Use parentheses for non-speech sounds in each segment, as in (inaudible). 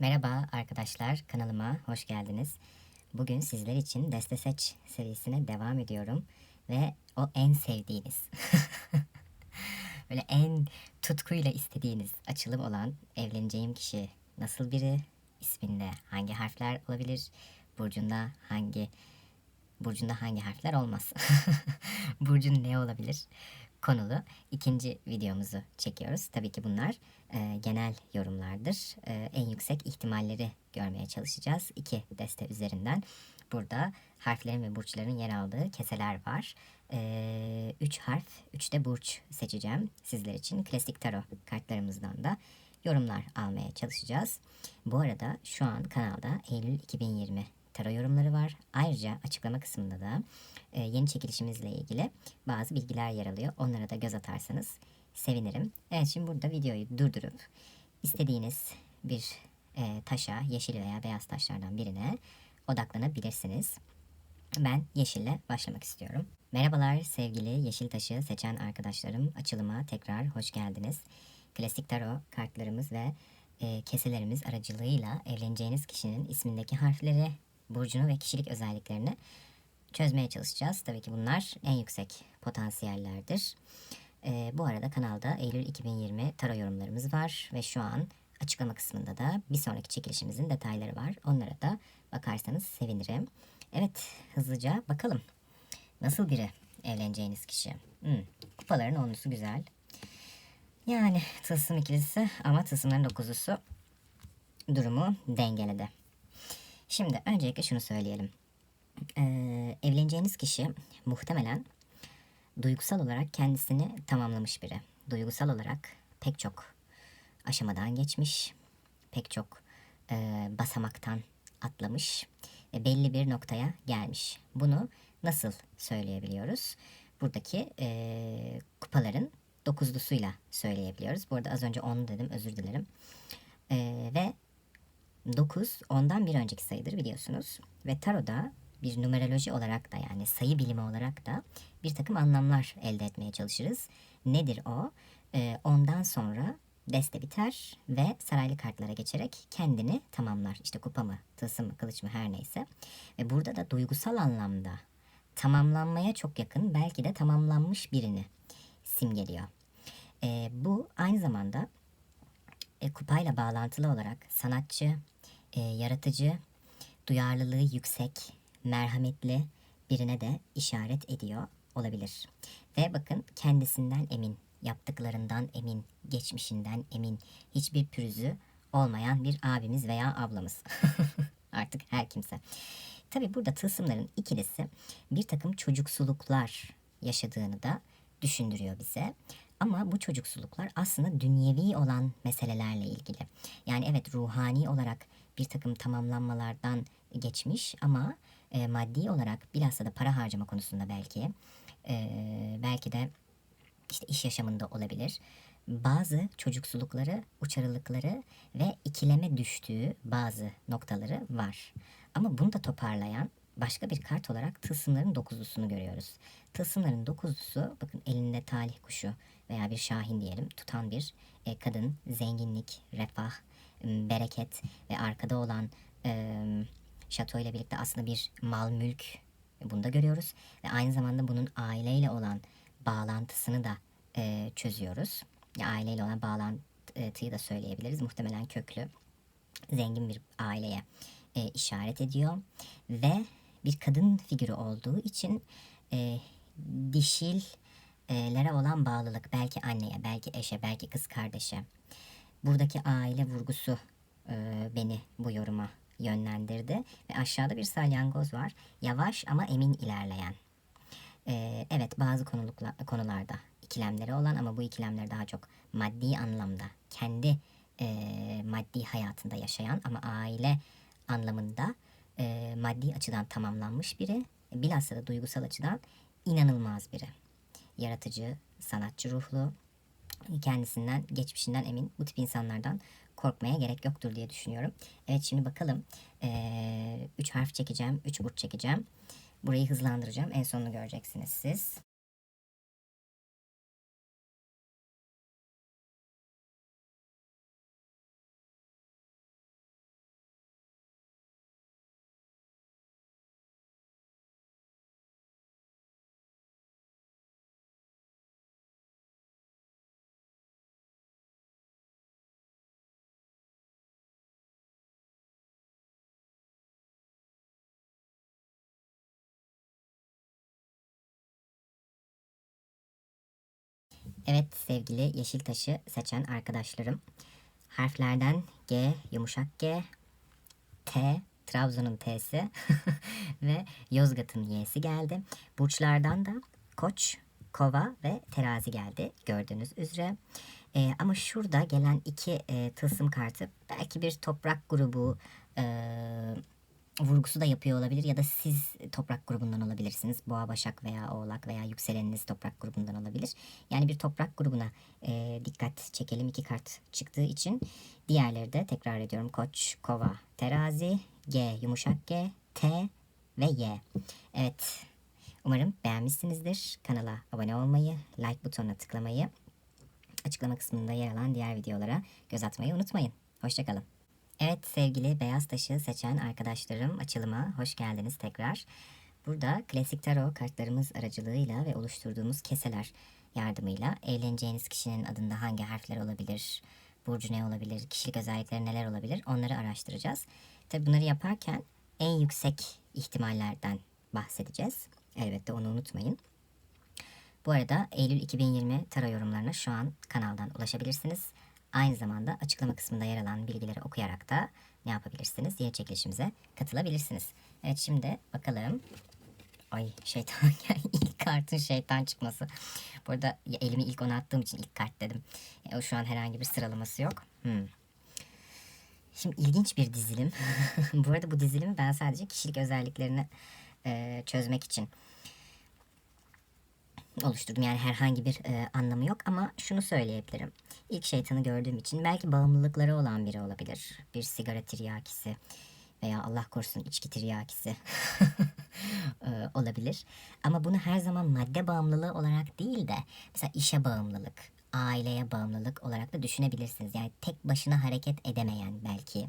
Merhaba arkadaşlar, kanalıma hoş geldiniz. Bugün sizler için Deste Seç serisine devam ediyorum ve o en sevdiğiniz, (laughs) böyle en tutkuyla istediğiniz açılım olan evleneceğim kişi nasıl biri, isminde hangi harfler olabilir, burcunda hangi burcunda hangi harfler olmaz, (laughs) burcun ne olabilir konulu ikinci videomuzu çekiyoruz. Tabii ki bunlar e, genel yorumlardır. E, en yüksek ihtimalleri görmeye çalışacağız. İki deste üzerinden. Burada harflerin ve burçların yer aldığı keseler var. E, üç harf, üç de burç seçeceğim sizler için. Klasik tarot kartlarımızdan da yorumlar almaya çalışacağız. Bu arada şu an kanalda Eylül 2020 tarot yorumları var. Ayrıca açıklama kısmında da e, yeni çekilişimizle ilgili bazı bilgiler yer alıyor. Onlara da göz atarsanız sevinirim. Evet şimdi burada videoyu durdurup istediğiniz bir e, taşa, yeşil veya beyaz taşlardan birine odaklanabilirsiniz. Ben yeşille başlamak istiyorum. Merhabalar sevgili yeşil taşı seçen arkadaşlarım. Açılıma tekrar hoş geldiniz. Klasik tarot kartlarımız ve e, keselerimiz aracılığıyla evleneceğiniz kişinin ismindeki harfleri, burcunu ve kişilik özelliklerini çözmeye çalışacağız. Tabii ki bunlar en yüksek potansiyellerdir. Ee, bu arada kanalda Eylül 2020 tarot yorumlarımız var ve şu an açıklama kısmında da bir sonraki çekilişimizin detayları var. Onlara da bakarsanız sevinirim. Evet hızlıca bakalım. Nasıl biri evleneceğiniz kişi? Hmm, kupaların onlusu güzel. Yani tılsım ikilisi ama tılsımların dokuzusu durumu dengeledi. Şimdi öncelikle şunu söyleyelim. Ee, evleneceğiniz kişi muhtemelen duygusal olarak kendisini tamamlamış biri. Duygusal olarak pek çok aşamadan geçmiş, pek çok e, basamaktan atlamış ve belli bir noktaya gelmiş. Bunu nasıl söyleyebiliyoruz? Buradaki e, kupaların dokuzlusuyla söyleyebiliyoruz. Bu arada az önce 10 dedim özür dilerim. E, ve 9 ondan bir önceki sayıdır biliyorsunuz. Ve taroda bir numeroloji olarak da yani sayı bilimi olarak da bir takım anlamlar elde etmeye çalışırız. Nedir o? Ee, ondan sonra deste biter ve saraylı kartlara geçerek kendini tamamlar. İşte kupa mı, tılsım mı, kılıç mı her neyse. Ve burada da duygusal anlamda tamamlanmaya çok yakın belki de tamamlanmış birini simgeliyor. Ee, bu aynı zamanda e, kupayla bağlantılı olarak sanatçı, e, yaratıcı, duyarlılığı yüksek, merhametli birine de işaret ediyor olabilir. Ve bakın kendisinden emin, yaptıklarından emin, geçmişinden emin, hiçbir pürüzü olmayan bir abimiz veya ablamız. (laughs) Artık her kimse. Tabi burada tılsımların ikilisi bir takım çocuksuluklar yaşadığını da düşündürüyor bize. Ama bu çocuksuluklar aslında dünyevi olan meselelerle ilgili. Yani evet ruhani olarak bir takım tamamlanmalardan geçmiş ama e, maddi olarak bilhassa da para harcama konusunda belki e, belki de işte iş yaşamında olabilir. Bazı çocuksulukları, uçarılıkları ve ikileme düştüğü bazı noktaları var. Ama bunu da toparlayan başka bir kart olarak tılsımların dokuzlusunu görüyoruz. Tılsımların dokuzlusu bakın elinde talih kuşu veya bir şahin diyelim tutan bir e, kadın zenginlik, refah, bereket ve arkada olan e, şato ile birlikte aslında bir mal mülk bunu da görüyoruz. Ve aynı zamanda bunun aileyle olan bağlantısını da e, çözüyoruz. Ya, aileyle olan bağlantıyı da söyleyebiliriz. Muhtemelen köklü, zengin bir aileye e, işaret ediyor. Ve bir kadın figürü olduğu için e, dişillere olan bağlılık belki anneye, belki eşe, belki kız kardeşe. Buradaki aile vurgusu e, beni bu yoruma yönlendirdi. Ve aşağıda bir salyangoz var. Yavaş ama emin ilerleyen. E, evet bazı konulukla, konularda ikilemleri olan ama bu ikilemleri daha çok maddi anlamda kendi e, maddi hayatında yaşayan ama aile anlamında e, maddi açıdan tamamlanmış biri, bilhassa da duygusal açıdan inanılmaz biri. Yaratıcı, sanatçı ruhlu, kendisinden, geçmişinden emin bu tip insanlardan korkmaya gerek yoktur diye düşünüyorum. Evet şimdi bakalım. 3 ee, üç harf çekeceğim, 3 burç çekeceğim. Burayı hızlandıracağım. En sonunu göreceksiniz siz. Evet sevgili yeşil taşı seçen arkadaşlarım. Harflerden G, yumuşak G, T, Trabzon'un T'si (laughs) ve Yozgat'ın Y'si geldi. Burçlardan da Koç, Kova ve Terazi geldi gördüğünüz üzere. Ee, ama şurada gelen iki e, tılsım kartı belki bir toprak grubu e, vurgusu da yapıyor olabilir ya da siz toprak grubundan olabilirsiniz. Boğa, Başak veya Oğlak veya yükseleniniz toprak grubundan olabilir. Yani bir toprak grubuna e, dikkat çekelim. iki kart çıktığı için diğerleri de tekrar ediyorum. Koç, Kova, Terazi, G, yumuşak G, T ve Y. Evet. Umarım beğenmişsinizdir. Kanala abone olmayı, like butonuna tıklamayı, açıklama kısmında yer alan diğer videolara göz atmayı unutmayın. Hoşçakalın. Evet sevgili beyaz taşı seçen arkadaşlarım açılıma hoş geldiniz tekrar. Burada klasik tarot kartlarımız aracılığıyla ve oluşturduğumuz keseler yardımıyla evleneceğiniz kişinin adında hangi harfler olabilir, burcu ne olabilir, kişilik özellikleri neler olabilir onları araştıracağız. Tabi bunları yaparken en yüksek ihtimallerden bahsedeceğiz. Elbette onu unutmayın. Bu arada Eylül 2020 tarot yorumlarına şu an kanaldan ulaşabilirsiniz. Aynı zamanda açıklama kısmında yer alan bilgileri okuyarak da ne yapabilirsiniz? Yeni çekilişimize katılabilirsiniz. Evet şimdi bakalım. Ay şeytan (laughs) ilk kartın şeytan çıkması. Burada elimi ilk ona attığım için ilk kart dedim. E, o şu an herhangi bir sıralaması yok. Hmm. Şimdi ilginç bir dizilim. (laughs) bu arada bu dizilimi ben sadece kişilik özelliklerini e, çözmek için oluşturdum. Yani herhangi bir e, anlamı yok ama şunu söyleyebilirim. İlk şeytanı gördüğüm için belki bağımlılıkları olan biri olabilir. Bir sigara tiryakisi veya Allah korusun içki tiryakisi (laughs) e, olabilir. Ama bunu her zaman madde bağımlılığı olarak değil de mesela işe bağımlılık, aileye bağımlılık olarak da düşünebilirsiniz. Yani tek başına hareket edemeyen belki.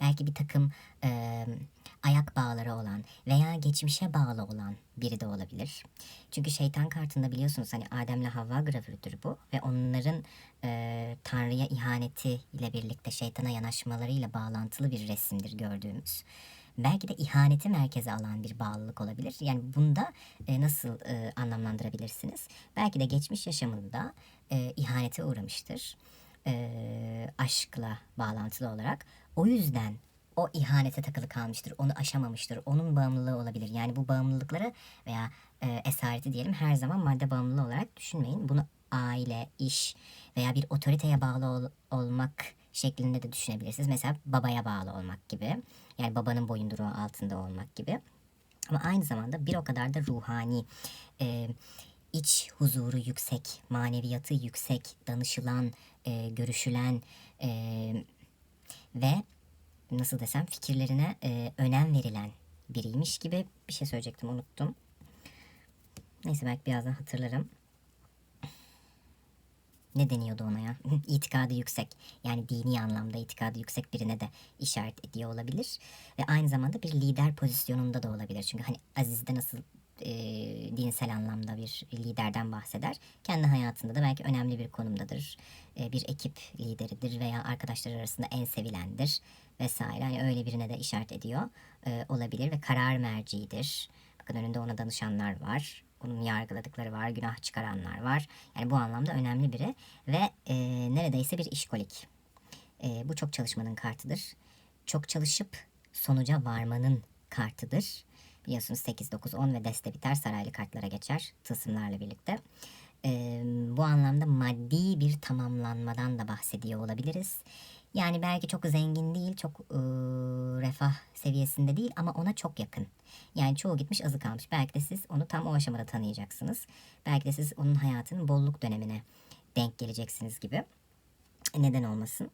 Belki bir takım e, ayak bağları olan veya geçmişe bağlı olan biri de olabilir. Çünkü şeytan kartında biliyorsunuz hani Adem'le Havva gravürüdür bu ve onların e, Tanrı'ya ihaneti ile birlikte şeytana yanaşmalarıyla bağlantılı bir resimdir gördüğümüz. Belki de ihaneti merkeze alan bir bağlılık olabilir. Yani bunda e, nasıl e, anlamlandırabilirsiniz? Belki de geçmiş yaşamında e, ihanete uğramıştır. E, aşkla bağlantılı olarak. O yüzden o ihanete takılı kalmıştır. Onu aşamamıştır. Onun bağımlılığı olabilir. Yani bu bağımlılıkları veya e, esareti diyelim her zaman madde bağımlılığı olarak düşünmeyin. Bunu aile, iş veya bir otoriteye bağlı ol, olmak şeklinde de düşünebilirsiniz. Mesela babaya bağlı olmak gibi. Yani babanın boyunduruğu altında olmak gibi. Ama aynı zamanda bir o kadar da ruhani, e, iç huzuru yüksek, maneviyatı yüksek, danışılan, e, görüşülen e, ve nasıl desem fikirlerine e, önem verilen biriymiş gibi bir şey söyleyecektim unuttum. Neyse belki birazdan hatırlarım. Ne deniyordu ona ya? (laughs) itikadı yüksek. Yani dini anlamda itikadı yüksek birine de işaret ediyor olabilir. Ve aynı zamanda bir lider pozisyonunda da olabilir. Çünkü hani Aziz'de nasıl e, dinsel anlamda bir liderden bahseder. Kendi hayatında da belki önemli bir konumdadır. E, bir ekip lideridir veya arkadaşlar arasında en sevilendir vesaire. Hani öyle birine de işaret ediyor e, olabilir ve karar merciidir. Bakın önünde ona danışanlar var. Onun yargıladıkları var, günah çıkaranlar var. Yani bu anlamda önemli biri ve e, neredeyse bir işkolik. E, bu çok çalışmanın kartıdır. Çok çalışıp sonuca varmanın kartıdır. Biliyorsunuz 8, 9, 10 ve deste biter saraylı kartlara geçer tılsımlarla birlikte. Ee, bu anlamda maddi bir tamamlanmadan da bahsediyor olabiliriz. Yani belki çok zengin değil, çok e, refah seviyesinde değil ama ona çok yakın. Yani çoğu gitmiş azı kalmış. Belki de siz onu tam o aşamada tanıyacaksınız. Belki de siz onun hayatının bolluk dönemine denk geleceksiniz gibi. Neden olmasın?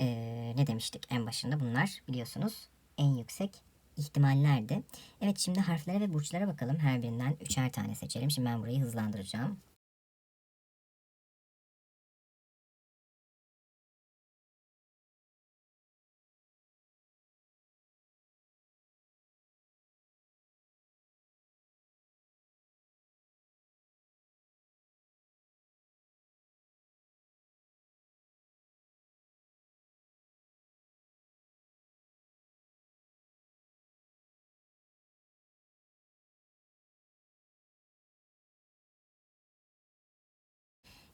Ee, ne demiştik en başında bunlar biliyorsunuz en yüksek ihtimallerdi. Evet şimdi harflere ve burçlara bakalım. Her birinden üçer tane seçelim. Şimdi ben burayı hızlandıracağım.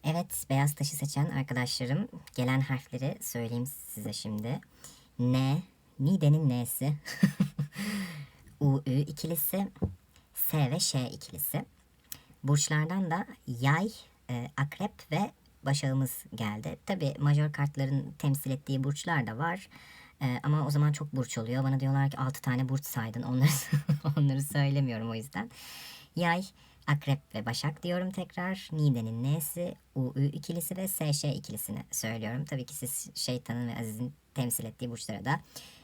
Evet, beyaz taşı seçen arkadaşlarım gelen harfleri söyleyeyim size şimdi. N, Nide'nin N'si. (laughs) U, Ü ikilisi. S ve Ş ikilisi. Burçlardan da yay, e, akrep ve başağımız geldi. Tabi majör kartların temsil ettiği burçlar da var. E, ama o zaman çok burç oluyor. Bana diyorlar ki 6 tane burç saydın. (laughs) Onları, onları söylemiyorum o yüzden. Yay, akrep ve başak diyorum tekrar. Nide'nin N'si, U, Ü ikilisi ve S, Ş ikilisini söylüyorum. Tabii ki siz şeytanın ve Aziz'in temsil ettiği burçlara da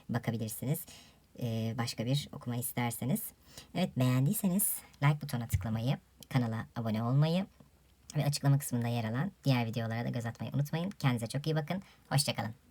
bakabilirsiniz. E, başka bir okuma isterseniz. Evet beğendiyseniz like butonuna tıklamayı, kanala abone olmayı ve açıklama kısmında yer alan diğer videolara da göz atmayı unutmayın. Kendinize çok iyi bakın. Hoşçakalın.